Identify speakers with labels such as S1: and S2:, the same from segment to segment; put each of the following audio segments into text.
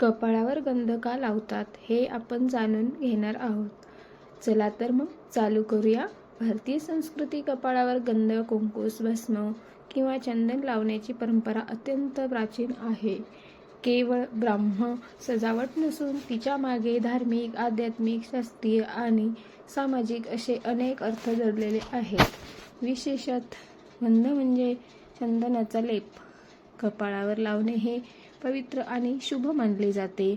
S1: कपाळावर गंध का लावतात हे आपण जाणून घेणार आहोत. चला तर मग चालू करूया. भारतीय संस्कृती कपाळावर गंध कुंकुस भस्म किंवा चंदन लावण्याची परंपरा अत्यंत प्राचीन आहे. केवळ ब्राह्म सजावट नसून तिच्यामागे धार्मिक आध्यात्मिक शास्त्रीय आणि सामाजिक असे अनेक अर्थ दडलेले आहेत. विशेषत गंध म्हणजे चंदनाचा लेप. कपाळावर लावणे हे पवित्र आणि शुभ मानले जाते.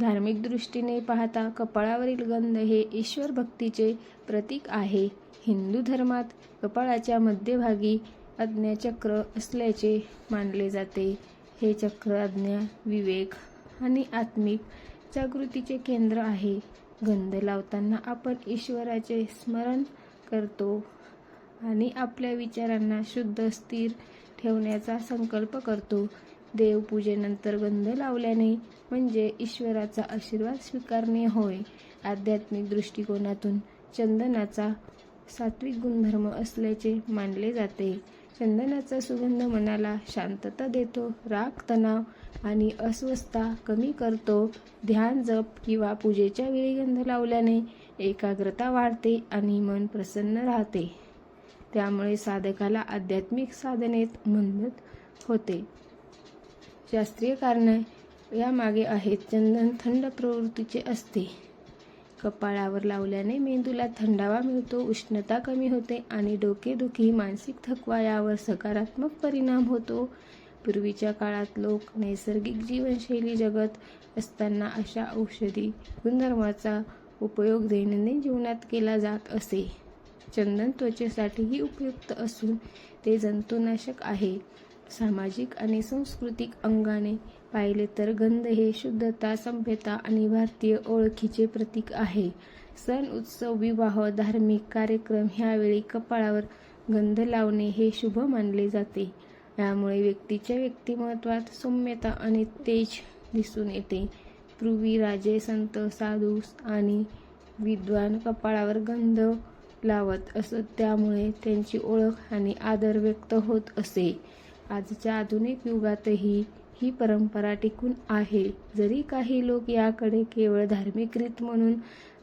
S1: धार्मिक दृष्टीने पाहता कपाळावरील गंध हे ईश्वर भक्तीचे प्रतीक आहे. हिंदू धर्मात कपाळाच्या मध्यभागी आज्ञाचक्र असल्याचे मानले जाते. हे चक्र आज्ञा विवेक आणि आत्मिक जागृतीचे केंद्र आहे. गंध लावताना आपण ईश्वराचे स्मरण करतो आणि आपल्या विचारांना शुद्ध स्थिर ठेवण्याचा संकल्प करतो. देवपूजेनंतर गंध लावल्याने म्हणजे ईश्वराचा आशीर्वाद स्वीकारणे होय. आध्यात्मिक दृष्टिकोनातून चंदनाचा सात्विक गुणधर्म असल्याचे मानले जाते. चंदनाचा सुगंध मनाला शांतता देतो राग तणाव आणि अस्वस्थता कमी करतो. ध्यान जप किंवा पूजेच्या वेळी गंध लावल्याने एकाग्रता वाढते आणि मन प्रसन्न राहते. त्यामुळे साधकाला आध्यात्मिक साधनेत मदत होते. शास्त्रीय कारणे यामागे आहेत. चंदन थंड प्रवृत्तीचे असते. कपाळावर लावल्याने मेंदूला थंडावा मिळतो उष्णता कमी होते आणि डोकेदुखी मानसिक थकवा यावर सकारात्मक परिणाम होतो. पूर्वीच्या काळात लोक नैसर्गिक जीवनशैली जगत असताना अशा औषधी गुणधर्माचा उपयोग दैनंदिन जीवनात केला जात असे. चंदन त्वचेसाठीही उपयुक्त असून ते जंतुनाशक आहे. सामाजिक आणि सांस्कृतिक अंगाने पाहिले तर गंध हे शुद्धता सभ्यता आणि भारतीय ओळखीचे प्रतीक आहे. सण उत्सव विवाह धार्मिक कार्यक्रम ह्यावेळी कपाळावर गंध लावणे हे शुभ मानले जाते. यामुळे व्यक्तीच्या व्यक्तिमत्वात सौम्यता आणि तेज दिसून येते. पूर्वी राजे संत साधू आणि विद्वान कपाळावर गंध लावत असत त्यामुळे त्यांची ओळख आणि आदर व्यक्त होत असे. आजच्या आधुनिक युगातही ही परंपरा टिकून आहे. जरी काही लोक याकडे केवळ धार्मिक रीत म्हणून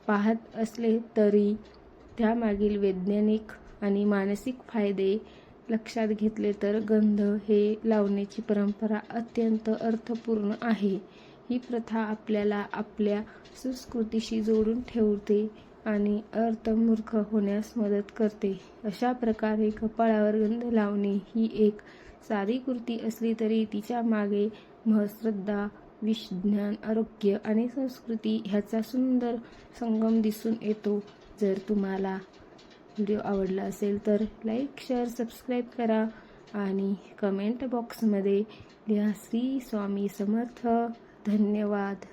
S1: पाहत असले तरी त्यामागील वैज्ञानिक आणि मानसिक फायदे लक्षात घेतले तर गंध हे लावण्याची परंपरा अत्यंत अर्थपूर्ण आहे. ही प्रथा आपल्याला आपल्या संस्कृतीशी जोडून ठेवते आणि अर्थमूर्ख होण्यास मदत करते. अशा प्रकारे कपाळावर गंध लावणे ही एक साधी कृती असली तरी तिच्यामागे महश्रद्धा विज्ञान आरोग्य आणि संस्कृती ह्याचा सुंदर संगम दिसून येतो. जर तुम्हाला व्हिडिओ आवडला असेल तर लाईक शेअर सबस्क्राईब करा आणि कमेंट बॉक्समध्ये लिहा श्री स्वामी समर्थ. धन्यवाद.